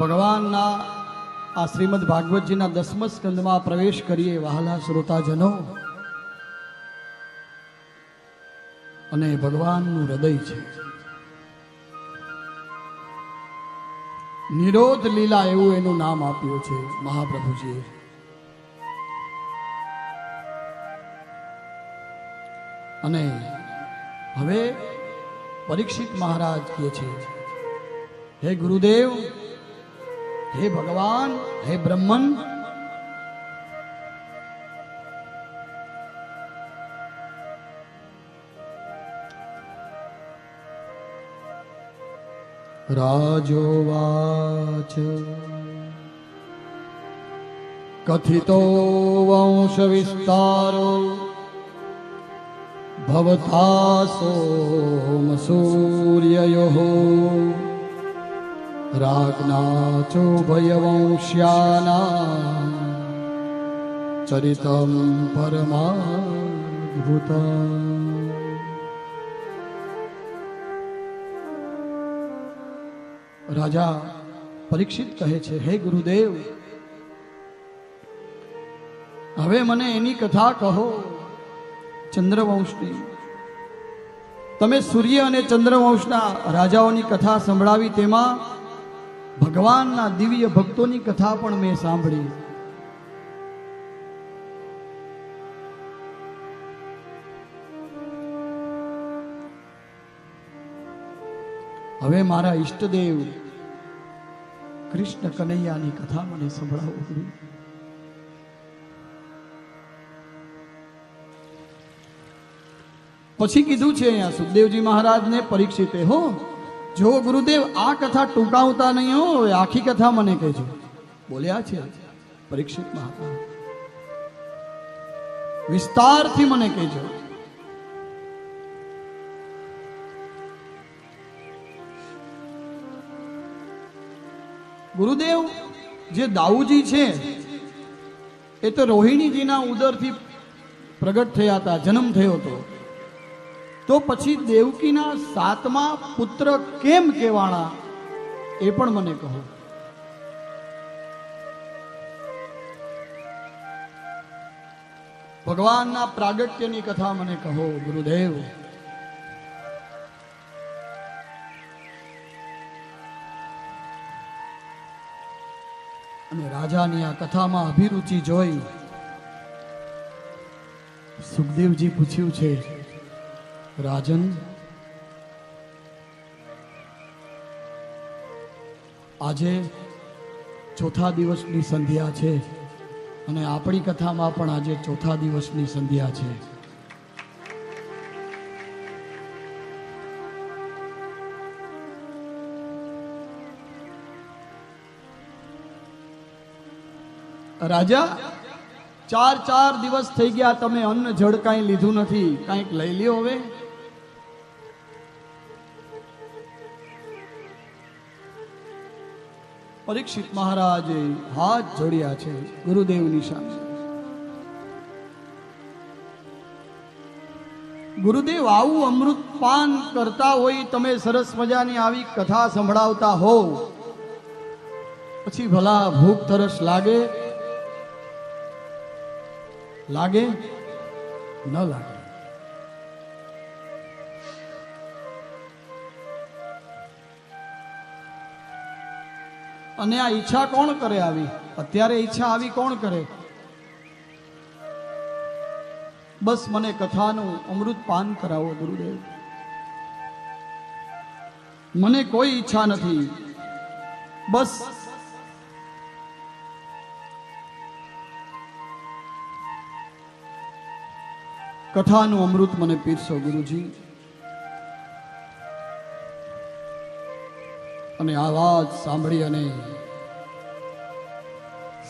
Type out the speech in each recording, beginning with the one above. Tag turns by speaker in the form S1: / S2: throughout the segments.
S1: ભગવાનના આ શ્રીમદ ભાગવતજીના દસમ સ્કંદમાં પ્રવેશ કરીએ વહાલા શ્રોતાજનો. અને ભગવાનનું હૃદય છે. નિરોધ લીલા એવું એનું નામ આપ્યું છે મહાપ્રભુજીએ. અને હવે પરીક્ષિત મહારાજ કહે છે, હે ગુરુદેવ હે ભગવાન હે બ્રહ્મન. વંશ વિસ્તારો. ભવતા સોમ સૂર્યયોઃ. રાજ્ઞા ચોભયવંશ્યાના ચરિતમ પરમાભૂત રાજા પરીક્ષિત કહે છે હે ગુરુદેવ હવે મને એની કથા કહો, ચંદ્રવંશની. તમે સૂર્ય અને ચંદ્રવંશના રાજાઓની કથા સંભળાવી તેમાં ભગવાનના દિવ્ય ભક્તોની કથા પણ મેં સાંભળી. હવે મારા ઈષ્ટદેવ કૃષ્ણ કનૈયાની કથા મને સંભળાવો ગુરુ. પછી કીધું છે અહીંયા સુખદેવજી મહારાજને પરીક્ષિતે હો. જો ગુરુદેવ આ કથા ટૂંકાવતા નહીં હો આખી કથા મને કહેજો. બોલ્યા છે પરીક્ષિત મહાત્મા. વિસ્તારથી મને કહેજો. ગુરુદેવ, જે દાઉજી છે, એ તો રોહિણીજીના ઉદરથી પ્રગટ થયા હતા, જન્મ થયો હતો. તો પછી દેવકીના સાતમા પુત્ર કેમ કેવાણા એ પણ મને કહો. ભગવાનના પ્રાગટ્યની કથા મને કહો, ગુરુદેવ. અને રાજાની આ કથામાં અભિરુચિ જોઈ, સુખદેવજી પૂછ્યું છે રાજન. આજે ચોથા દિવસની સંધ્યા છે અને આપણી કથામાં પણ આજે ચોથા દિવસની સંધ્યા છે. રાજા, ચાર ચાર દિવસ થઈ ગયા, તમે અન્ન જળ કાંઈ લીધું નથી, કાંઈક લઈ લ્યો હવે. પરીક્ષિત મહારાજે હાથ જોડ્યા છે, ગુરુદેવની સામે. ગુરુદેવ, આવું અમૃત પાન કરતા હોય તમે સરસ મજાની આવી કથા સંભળાવતા હો પછી ભલા ભૂખ તરસ લાગે? લાગે? ન લાગે. અને આ ઈચ્છા કોણ કરે આવી? અત્યારે ઈચ્છા આવી કોણ કરે? બસ મને કથાનું અમૃત પાન કરાવો, ગુરુદેવ. મને કોઈ ઈચ્છા નથી. બસ. કથાનું અમૃત મને પીરસો, ગુરુજી. અને આ વાત સાંભળી અને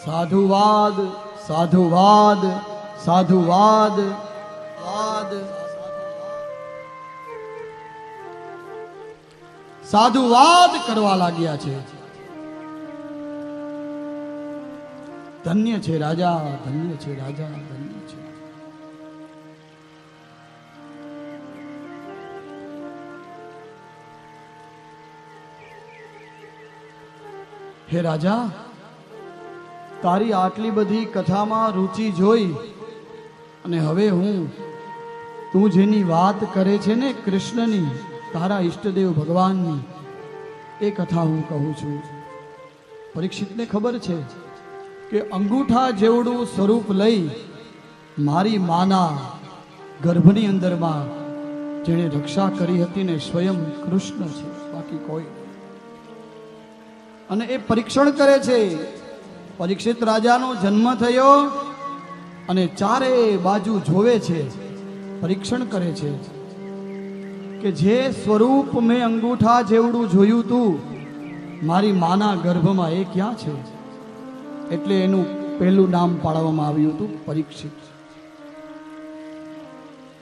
S1: સાધુવાદ સાધુવાદ સાધુવાદ વાદ સાધુવાદ કરવા લાગ્યા છે. ધન્ય છે રાજા, ધન્ય છે રાજા, ધન્ય છે. હે રાજા, તારી આટલી બધી કથામાં રુચિ જોઈ અને હવે હું તું જેની વાત કરે છે ને કૃષ્ણની, તારા ઈષ્ટદેવ ભગવાનની, એ કથા હું કહું છું પરીક્ષિતને ખબર છે કે અંગૂઠા જેવડું સ્વરૂપ લઈ મારી માના ગર્ભની અંદરમાં જેણે રક્ષા કરી હતી ને સ્વયં કૃષ્ણ છે બાકી કોઈ. અને એ પરીક્ષણ કરે છે. પરીક્ષિત રાજાનો જન્મ થયો અને ચારે બાજુ જોવે છે, પરીક્ષણ કરે છે કે જે સ્વરૂપ મેં અંગૂઠા જેવડું જોયું તું, મારી માના ગર્ભમાં એ ક્યાં છે? એટલે એનું પહેલું નામ પાડવામાં આવ્યું હતું પરીક્ષિત.